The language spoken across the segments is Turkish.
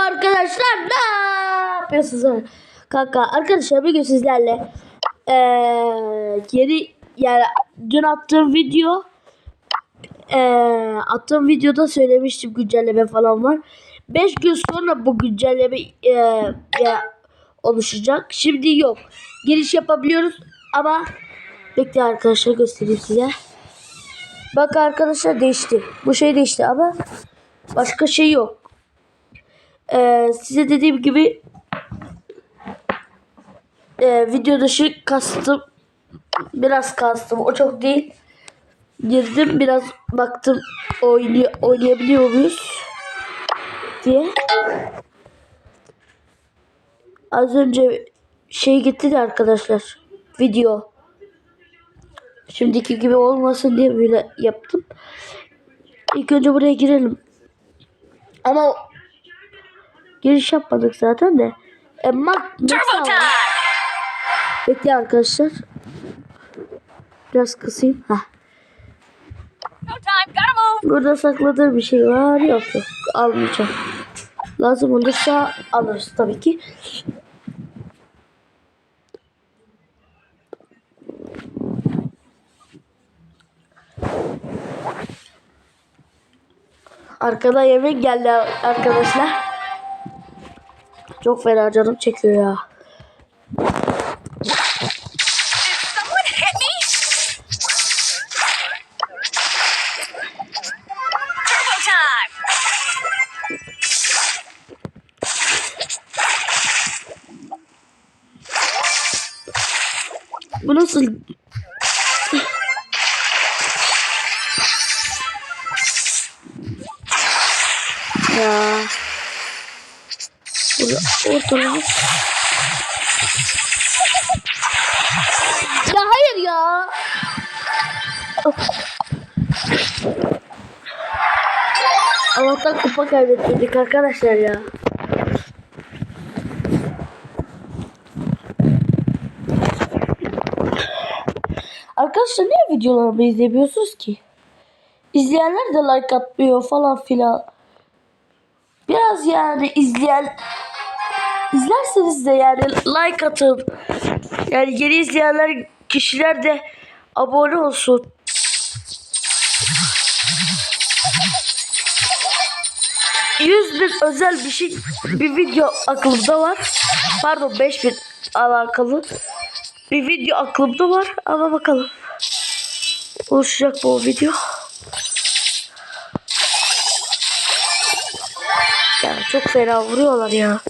Merhaba arkadaşlar. Ne yapıyorsunuz? Kanka arkadaşlar bugün sizlerle eee yeni yani dün attığım video eee attığım videoda söylemiştim güncelleme falan var. 5 gün sonra bu güncelleme eee, ya- oluşacak. Şimdi yok. Giriş yapabiliyoruz ama bekle arkadaşlar göstereyim size. Bak arkadaşlar değişti. Bu şey değişti ama başka şey yok. Ee, size dediğim gibi e, video dışı kastım biraz kastım. O çok değil. Girdim biraz baktım oynay oynayabiliyor muyuz? Diye. Az önce şey gitti de arkadaşlar video. Şimdiki gibi olmasın diye böyle yaptım. İlk önce buraya girelim. Ama Giriş yapmadık zaten de. E, mak. Bekle arkadaşlar. Biraz kısayım. Heh. Burada sakladığım bir şey var. Yok yok. Almayacağım. Lazım olursa alırız tabii ki. Arkada yemek geldi arkadaşlar. Çok fena canım çekiyor ya. Bu nasıl? ya. Ortalığı. Ya hayır ya. Allah'tan kupa kaybettirdik arkadaşlar ya. Arkadaşlar niye videolarımı izlemiyorsunuz ki? İzleyenler de like atmıyor falan filan. Biraz yani izleyen izlerseniz de yani like atın. Yani yeni izleyenler kişiler de abone olsun. Yüz bin özel bir şey bir video aklımda var. Pardon 5000 alakalı. Bir video aklımda var ama bakalım. Oluşacak bu o video. Ya çok fena vuruyorlar ya.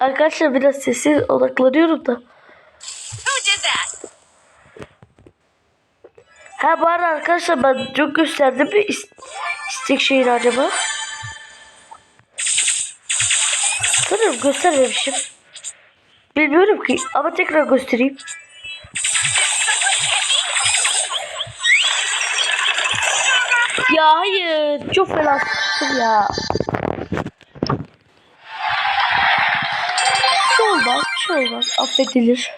Arkadaşlar biraz sessiz odaklanıyorum da. Ha bu arada arkadaşlar ben çok gösterdim mi is- istek şeyini acaba? Sanırım göstermemişim. Bilmiyorum ki ama tekrar göstereyim. Ya hayır çok fena ya. Şey olmaz. Affedilir.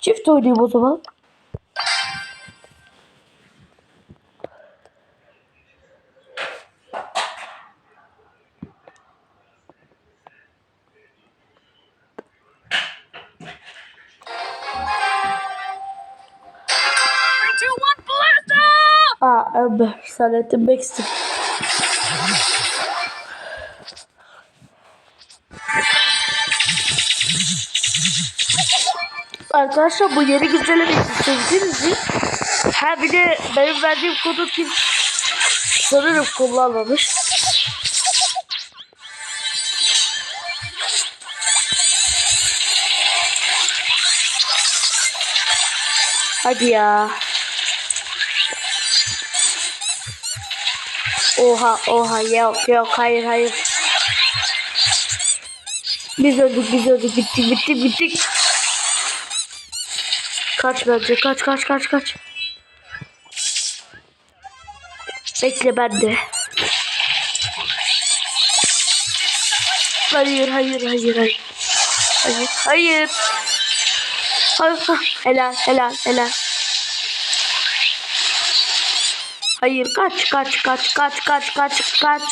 Çift oynayayım o zaman. Aa Amber, Salettin Baxter. Arkadaşlar bu yeni güncellemeyi sevdiniz mi? Ha bir de benim verdiğim kodu kim sanırım kullanmamış. Hadi ya. Oha oha yok yok hayır hayır. Biz öldük biz öldük bittik bittik bittik. Kaç bence kaç kaç kaç kaç. Bekle ben de. Hayır hayır hayır hayır. Hayır. Hayır. Hayır. Helal helal helal. Hayır kaç kaç kaç kaç kaç kaç kaç.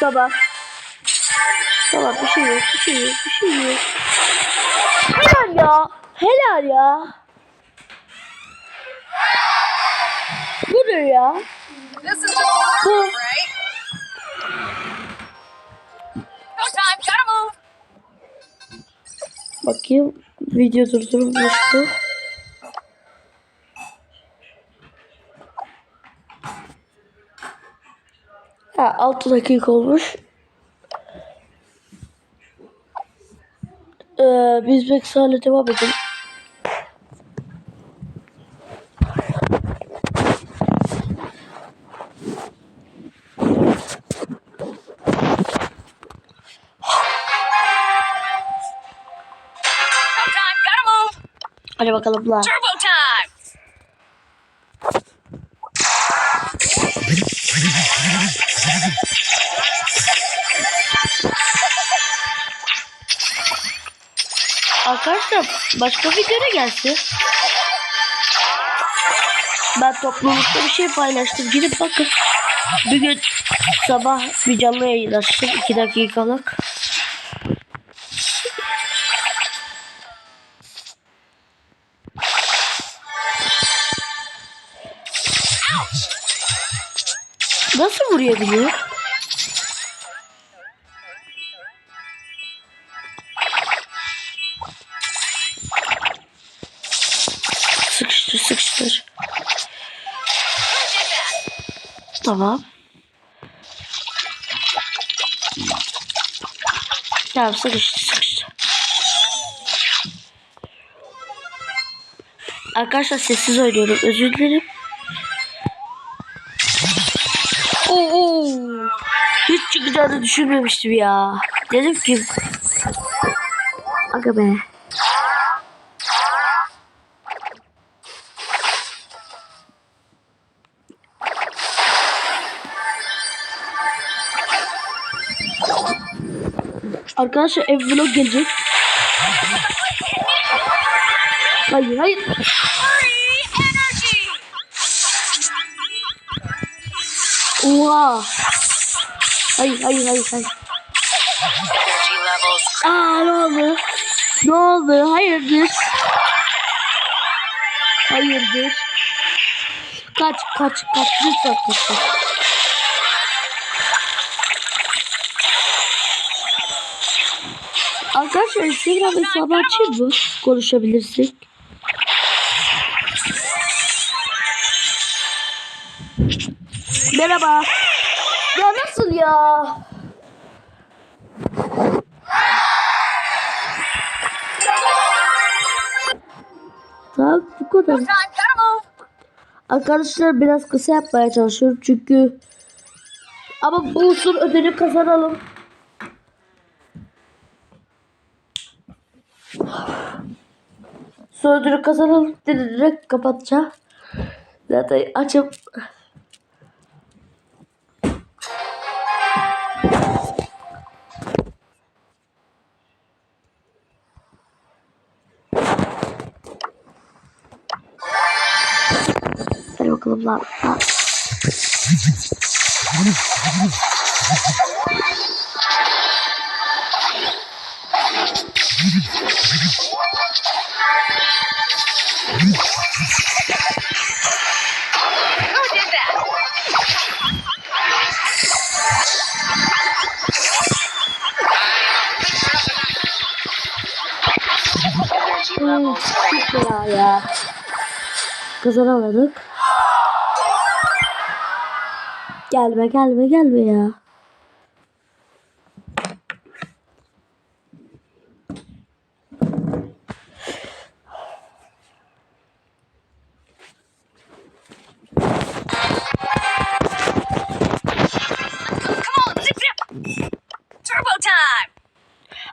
Tamam. Tamam bir şey yok bir şey yok bir şey yok. Helal ya. Helal ya. Budur ya. Bu. Bakayım. Video durdurulmuştu. Ha 6 dakika olmuş. Ee, biz Beksal'le devam edelim. Hadi bakalım lan. Turbo Arkadaşlar başka videoda gelsin. Ben toplulukta bir şey paylaştım. Gidip bakın. Bir gün sabah bir canlı yayın açtım. 2 dakikalık. Nasıl vurabiliyor? Sıkıştır sıkıştır. Tamam. Tamam sıkıştı sıkıştı. Arkadaşlar sessiz oynuyorum. Özür dilerim. Oo, hiç çıkacağını düşünmemiştim ya. Dedim ki. Aga be. Arkadaşlar ev vlog gelecek. Hayır hayır. Oha. Hayır hayır hayır hayır. Aa ne oldu? Ne oldu? Hayırdır? Hayırdır? Kaç kaç kaç lütfen kaç. kaç. Arkadaşlar Instagram hesabı açayım mı? Konuşabilirsek. Merhaba. Ya nasıl ya? Tamam bu kadar. Arkadaşlar biraz kısa yapmaya çalışıyorum çünkü ama bulsun ödülü kazanalım. Son ödülü kazanalım dedi direkt kapatacağım. Zaten açıp Hadi bakalım lan. lan. Ya. Kazanamadık. Gelme gelme gelme ya.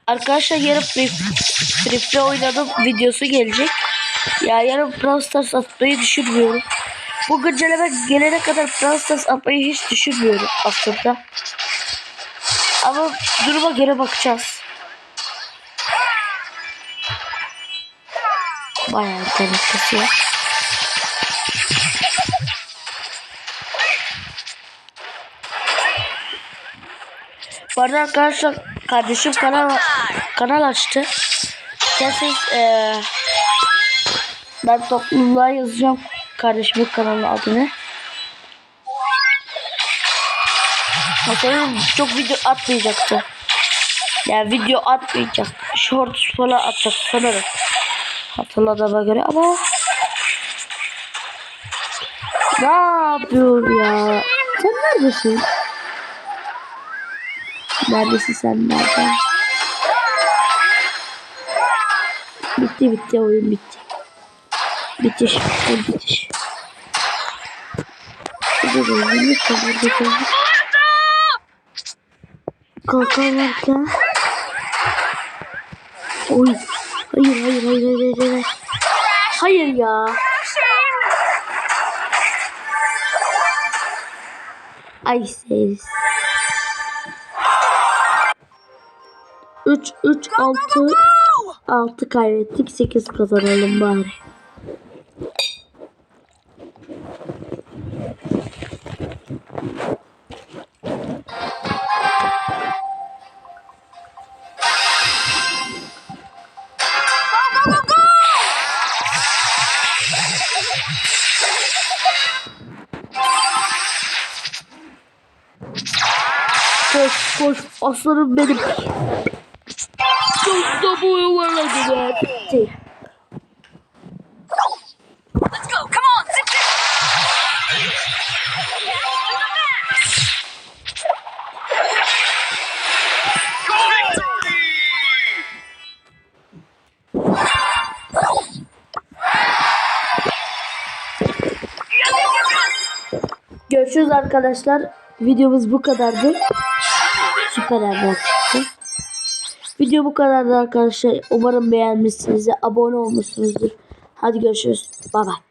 Arkadaşlar yarın Free, Free Fire oynadım videosu gelecek. Ya yarın Brawl Stars atmayı düşünmüyorum. Bu güncelleme gelene kadar Brawl Stars atmayı hiç düşünmüyorum aslında. Ama duruma göre bakacağız. Bayağı internet kasıyor. Bu arada arkadaşlar kardeşim kanal kanal açtı. İsterseniz eee ben topluluğa yazacağım kardeşimin kanalının adını. Mesela çok video atmayacaktı. Yani video atmayacak. Shorts falan atacak sanırım. Hatırladığıma göre ama ne yapıyor ya? Sen neredesin? Neredesin sen nereden? Bitti bitti oyun bitti. Bitiş. Oyun bitiş. Burada da yok da burada da oyun. Kalkarlarken. Oy. Hayır hayır hayır hayır. Hayır, hayır ya. Ay ses. 3 3 6 6 kaybettik 8 kazanalım bari. Koş aslanım benim. Çok da bu yuvarladı be. Bitti. Let's go. Come on. Zip, zip. Görüşürüz arkadaşlar. Videomuz bu kadardı. Süper haber çıktı. Video bu kadardı arkadaşlar. Umarım beğenmişsinizdir. Abone olmuşsunuzdur. Hadi görüşürüz. Bay bay.